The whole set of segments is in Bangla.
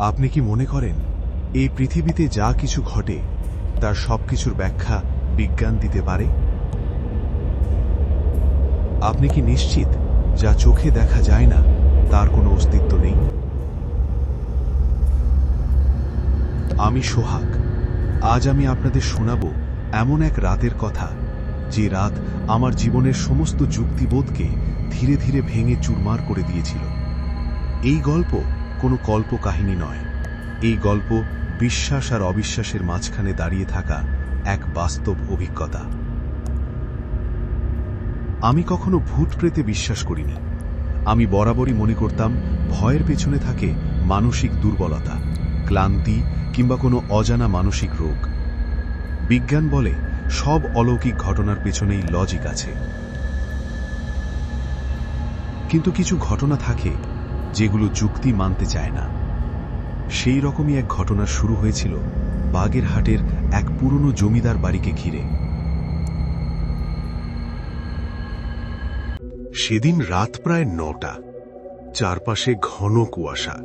আপনি কি মনে করেন, এই পৃথিবীতে যা কিছু ঘটে, তার সবকিছুর ব্যাখ্যা বিজ্ঞান দিতে পারে? আপনি কি নিশ্চিত যা চোখে দেখা যায় না, তার কোনো অস্তিত্ব নেই? আমি সোহাগ। আজ আমি আপনাদের শোনাব এমন এক রাতের কথা, যে রাত আমার জীবনের সমস্ত যুক্তিবোধকে ধীরে ধীরে ভেঙে চুরমার করে দিয়েছিল। এই গল্প কোনো কল্প কাহিনী নয়। এই গল্প বিশ্বাস আর অবিশ্বাসের মাঝখানে দাঁড়িয়ে থাকা এক বাস্তব অভিজ্ঞতা। আমি কখনো ভূত প্রেতে বিশ্বাস করিনি। আমি বরাবরই মনে করতাম ভয়ের পেছনে থাকে মানসিক দুর্বলতা, ক্লান্তি কিংবা কোনো অজানা মানসিক রোগ। বিজ্ঞান বলে সব অলৌকিক ঘটনার পেছনেই লজিক আছে। কিন্তু কিছু ঘটনা থাকে যেগুলো যুক্তি মানতে চায় না। সেই রকমই এক ঘটনা শুরু হয়েছিল বাগেরহাটের এক পুরনো জমিদার বাড়িকে ঘিরে। সেদিন রাত প্রায় নটা। চারপাশে ঘন কুয়াশা।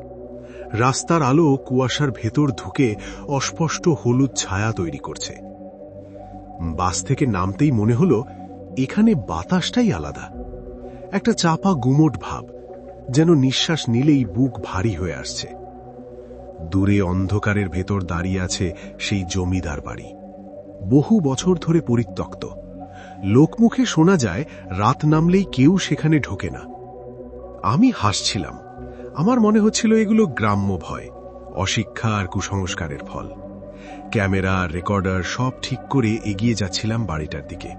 রাস্তার আলো কুয়াশার ভেতর ঢুকে অস্পষ্ট হলুদ ছায়া তৈরি করছে। বাস থেকে নামতেই মনে হলো, এখানে বাতাসটাই আলাদা। একটা চাপা গুমট ভাব যেন নিঃশ্বাস নিলেই বুক ভারী হয়ে আসছে। দূরে অন্ধকারের ভেতর দাঁড়িয়ে আছে সেই জমিদার বাড়ি। বহু বছর ধরে পরিত্যক্ত। লোকমুখে শোনা যায়, রাত নামলেই কেউ সেখানে ঢোকে না। আমি হাসছিলাম। আমার মনে হচ্ছিল এগুলো গ্রাম্য ভয়, অশিক্ষা আর কুসংস্কারের ফল। ক্যামেরা, রেকর্ডার সব ঠিক করে এগিয়ে যাচ্ছিলাম বাড়িটার দিকে।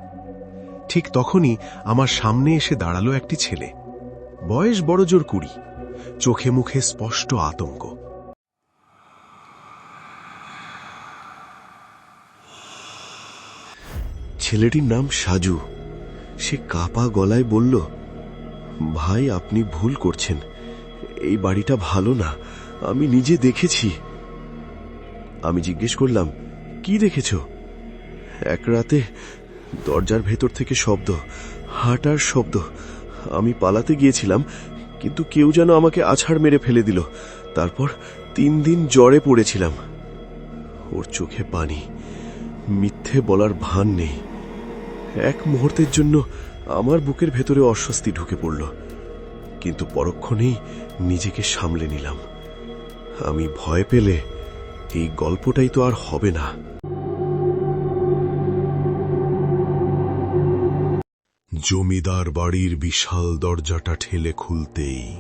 ঠিক তখনই আমার সামনে এসে দাঁড়াল একটি ছেলে। বয়স বড় জোর কুড়ি। চোখে মুখে স্পষ্ট আতঙ্ক। ছেলেটির নাম সাজু। সে কাপা গলায় বলল, ভাই, আপনি ভুল করছেন। এই বাড়িটা ভালো না। আমি নিজে দেখেছি। আমি জিজ্ঞেস করলাম, কি দেখেছ? এক রাতে দরজার ভেতর থেকে শব্দ, হাঁটার শব্দ আমি পালাতে গিয়েছিলাম, কিন্তু কেউ যেন আমাকে আছাড় মেরে ফেলে দিল। তারপর তিন দিন জ্বরে পড়েছিলাম। ওর চোখে পানি। মিথ্যে বলার ভান নেই। এক মুহূর্তের জন্য আমার বুকের ভেতরে অস্বস্তি ঢুকে পড়ল। কিন্তু পরক্ষণেই নিজেকে সামলে নিলাম। আমি ভয় পেলে এই গল্পটাই তো আর হবে না। জমিদার বাড়ির বিশাল দরজাটা ঠেলে খুলতেই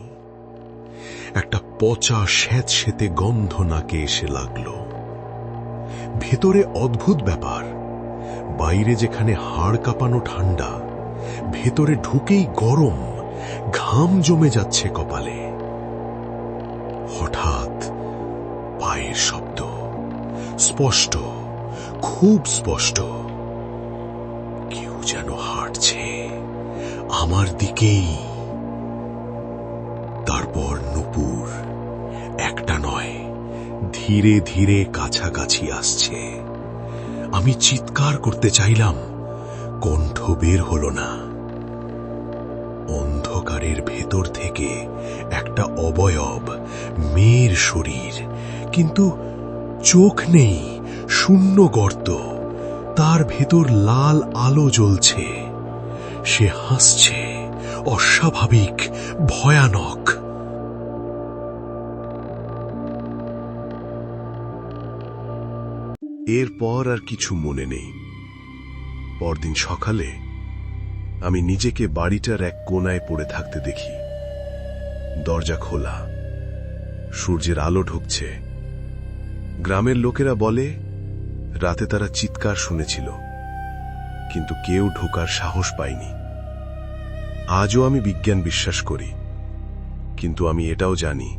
একটা পচা স্যাঁতসেতে গন্ধ নাকে এসে লাগল। ভেতরে অদ্ভুত ব্যাপার। বাইরে যেখানে হাড় কাঁপানো ঠান্ডা, ভেতরে ঢুকেই গরম, ঘাম জমে যাচ্ছে কপালে। হঠাৎ পায়ের শব্দ, স্পষ্ট, খুব স্পষ্ট। কেউ যেন হাঁটছে। আমার দিকেই। তারপর নুপুর, একটা নয়, ধীরে ধীরে কাছাকাছি আসছে। আমি চিৎকার করতে চাইলাম, কণ্ঠ বের হল না। অন্ধকারের ভেতর থেকে একটা অবয়ব, মেয়ের শরীর, কিন্তু চোখ নেই, শূন্য গর্ত, তার ভেতর লাল আলো জ্বলছে। সে হাসছে, অস্বাভাবিক, ভয়ানক। এরপর আর কিছু মনে নেই। পরদিন সকালে আমি নিজেকে বাড়িটার এক কোনায় পড়ে থাকতে দেখি। দরজা খোলা, সূর্যের আলো ঢুকছে। গ্রামের লোকেরা বলে, রাতে তারা চিৎকার শুনেছিল, কিন্তু কেউ ঢোকার সাহস পায়নি। আজও আমি বিজ্ঞান বিশ্বাস করি, কিন্তু আমি এটাও জানি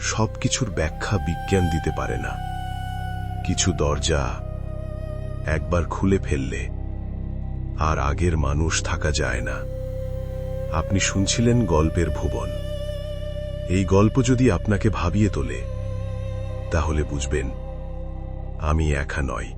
সব কিছুর ব্যাখ্যা বিজ্ঞান দিতে পারে না। কিছু দরজা একবার খুলে ফেললে আর আগের মানুষ থাকা যায় না। আপনি শুনছিলেন গল্পের ভুবন। এই গল্প যদি আপনাকে ভাবিয়ে তোলে, তাহলে বুঝবেন, আমি একা নয়